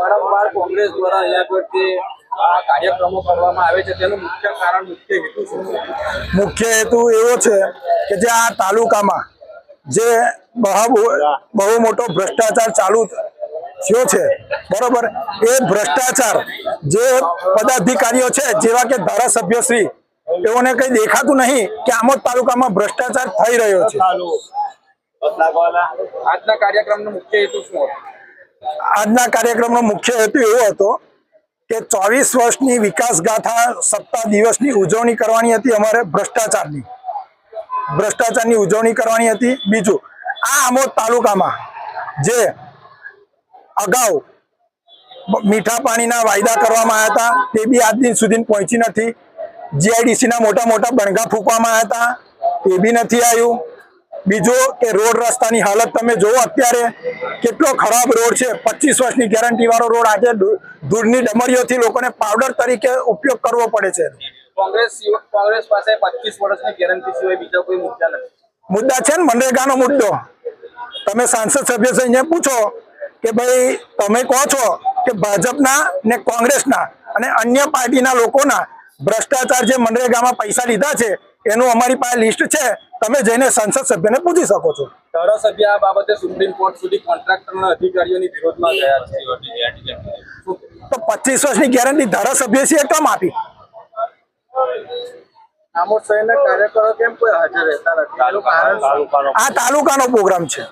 વારંવાર કોંગ્રેસ દ્વારા અહીંયા આગળથી જે કાર્યક્રમો કરવામાં આવે છે તેનું મુખ્ય કારણ મુખ્ય હેતુ શું છે? મુખ્ય હેતુ એવો છે કે જે આ તાલુકામાં જે બહુ બહુ મોટો ભ્રષ્ટાચાર ચાલુ થયો છે બરોબર? એ ભ્રષ્ટાચાર જે પદાધિકારીઓ છે જેવા કે ધારાસભ્યશ્રી તેઓને કઈ દેખાતું નહીં કે આમોદ તાલુકામાં ભ્રષ્ટાચાર થઈ રહ્યો છે. આજના કાર્યક્રમનો મુખ્ય હેતુ શું હતો? આજના કાર્યક્રમનો મુખ્ય હેતુ એવો હતો કે ચોવીસ વર્ષની વિકાસ ગાથા સત્તા દિવસની ઉજવણી કરવાની હતી અમારે ભ્રષ્ટાચારની. ભ્રષ્ટાચારની ઉજવણી કરવાની હતી. બીજું, આ આમોદ તાલુકામાં જે અગાઉ મીઠા પાણીના વાયદા કરવામાં આવ્યા હતા, તે બી આજ દિન સુધી પહોંચી નથી. જીઆઈડીસીના મોટા મોટા બણગા ફૂંકવામાં આવ્યા હતા, તે બી નથી આવ્યું. બીજું કે રોડ રસ્તાની હાલત તમે જુઓ અત્યારે કેટલો ખરાબ રોડ છે. પચીસ વર્ષની ગેરંટી વાળો રોડ આજે દૂરની ડમરીઓથી લોકોને પાવડર તરીકે ઉપયોગ કરવો પડે છે. કોંગ્રેસ કોંગ્રેસ પાસે પચીસ વર્ષની ગેરંટી સિવાય બીજા કોઈ મુદ્દા નથી. મુદ્દા છે ને મનરેગાનો મુદ્દો. તમે સાંસદ સભ્ય થઈને પૂછો કે ભાઈ તમે કહો છો કે ભાજપના ને કોંગ્રેસના અને અન્ય પાર્ટીના લોકોના ભ્રષ્ટાચાર જે મનરેગામાં પૈસા લીધા છે એનું અમારી પાસે લિસ્ટ છે. તમે જઈને સંસદ સભ્યને પૂછી શકો છો. ધારાસભ્ય આ બાબતે સુપ્રીમ કોર્ટ સુધી કોન્ટ્રાક્ટરના અધિકારીઓની વિરોધમાં ગયા છે. તો પચીસ વર્ષની ગેરંટી ધારાસભ્ય છે કેમ આપી? આમોદ શહેરના કાર્યકરો કેમ કોઈ હાજર રહેતા નથી? એનું કારણ શું? આ તાલુકાનો પ્રોગ્રામ છે.